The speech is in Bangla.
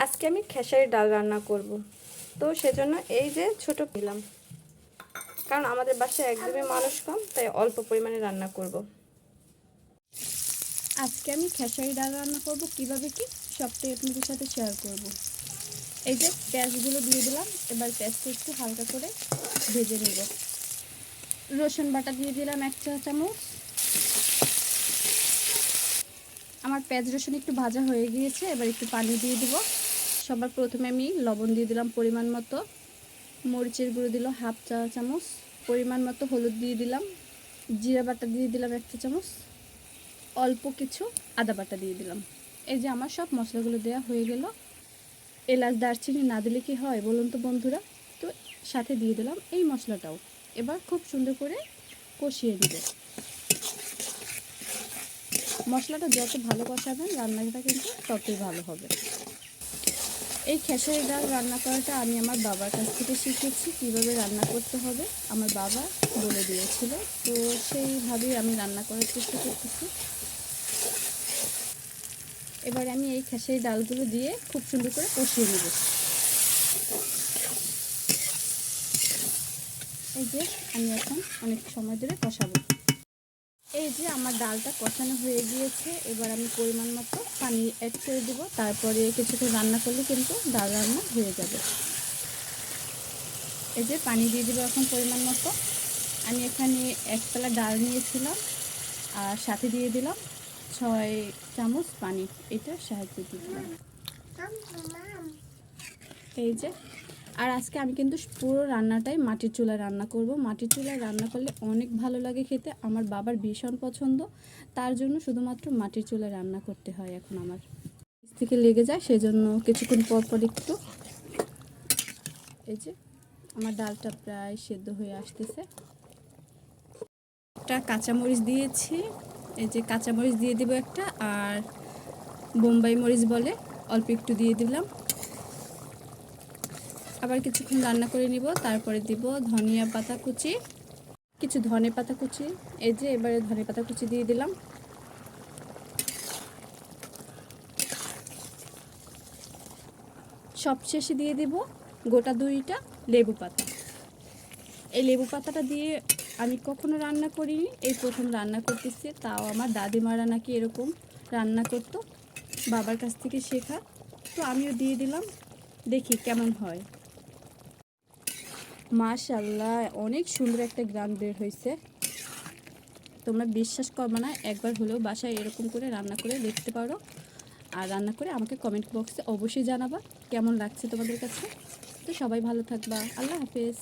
আজকে আমি খেসারি ডাল রান্না করব। তো সেজন্য এই যে ছোট নিলাম। কারণ আমাদের বাসায় একদমই মানুষ কম, তাই অল্প পরিমাণে রান্না করব। আজকে আমি খেসারি ডাল রান্না করব কীভাবে কি, সবটাই আপনাদের সাথে শেয়ার করব। এই যে পেঁয়াজগুলো দিয়ে দিলাম, এবার পেঁয়াজটা একটু হালকা করে ভেজে নেব। রসুন বাটা দিয়ে দিলাম এক চা চামচ আমার পেঁয়াজ রসুন একটু ভাজা হয়ে গিয়েছে, এবার একটু পানি দিয়ে দিব। সবার প্রথমে আমি লবণ দিয়ে দিলাম পরিমাণ মতো। মরিচের গুঁড়ো দিল হাফ চা চামচ। পরিমাণ মতো হলুদ দিয়ে দিলাম। জিরা বাটা দিয়ে দিলাম এক চা চামচ। অল্প কিছু আদা বাটা দিয়ে দিলাম। এই যে আমার সব মশলাগুলো দেওয়া হয়ে গেল। এলাচ, দারচিনি না দিলে কি হয় বলুন তো বন্ধুরা? তো সাথে দিয়ে দিলাম এই মশলাটাও। এবার খুব সুন্দর করে কষিয়ে নেবে। মশলাটা যত ভালো কষাবেন, রান্নাটা কিন্তু ততই ভালো হবে। এই খেসারি ডাল রান্না করাটা আমি আমার বাবার কাছ থেকে শিখেছি, কীভাবে রান্না করতে হবে। আমার বাবা বলে দিয়েছিল, তো সেইভাবেই আমি রান্না করার চেষ্টা করতেছি। এবার আমি এই খেসারি ডালগুলো দিয়ে খুব সুন্দর করে কষিয়ে নেব। এই যে আমি এখন অনেক সময় ধরে কষাবো। এই যে আমার ডালটা কষানো হয়ে গিয়েছে, এবার আমি পরিমাণ মতো পানি অ্যাড করে দেব। তারপরে কিছুক্ষণ রান্না করলে কিন্তু ডাল রান্না হয়ে যাবে। এই যে পানি দিয়ে দেবো এখন পরিমাণ মতো। আমি এখানে এক পেলা ডাল নিয়েছিলাম আর সাথে দিয়ে দিলাম ছয় চামচ পানি। এটা সাহায্য দিলাম। এই যে আর আজকে আমি কিন্তু পুরো রান্নাটাই মাটির চুলায় রান্না করব। মাটির চুলায় রান্না করলে অনেক ভালো লাগে খেতে। আমার বাবার ভীষণ পছন্দ। তার জন্য শুধুমাত্র মাটির চুলায় রান্না করতে হয় এখন আমার। থেকে লেগে যায়, সেজন্য কিছুক্ষণ পর পর একটু। এই যে, আমার ডালটা প্রায় সেদ্ধ হয়ে আসতেছে। একটা কাঁচামরিচ দিয়েছি। এই যে কাঁচামরিচ দিয়ে দেবো একটা, আর বোম্বাই মরিচ বলে অল্প একটু দিয়ে দিলাম। আবার কিছুক্ষণ রান্না করে নিব, তারপরে দিব ধনিয়া পাতা কুচি, কিছু ধনে পাতা কুচি। এই যে এবারে ধনে পাতা কুচি দিয়ে দিলাম। সবশেষে দিয়ে দিব গোটা দুইটা লেবু পাতা। এই লেবু পাতাটা দিয়ে আমি কখনো রান্না করিনি, এই প্রথম রান্না করতেছি, তাও আমার দাদিমারা নাকি এরকম রান্না করতো, বাবার কাছ থেকে শেখা। তো আমিও দিয়ে দিলাম, দেখি কেমন হয়। মাশাল্লাহ অনেক সুন্দর একটা গ্রাম বের হয়েছে। তোমরা বিশ্বাস করবে না, একবার হলেও বাসায় এরকম করে রান্না করে দেখতে পারো। আর রান্না করে আমাকে কমেন্ট বক্সে অবশ্যই জানাবা, কেমন লাগছে তোমাদের কাছে? তো সবাই ভালো থাকবা, আল্লাহ হাফেজ।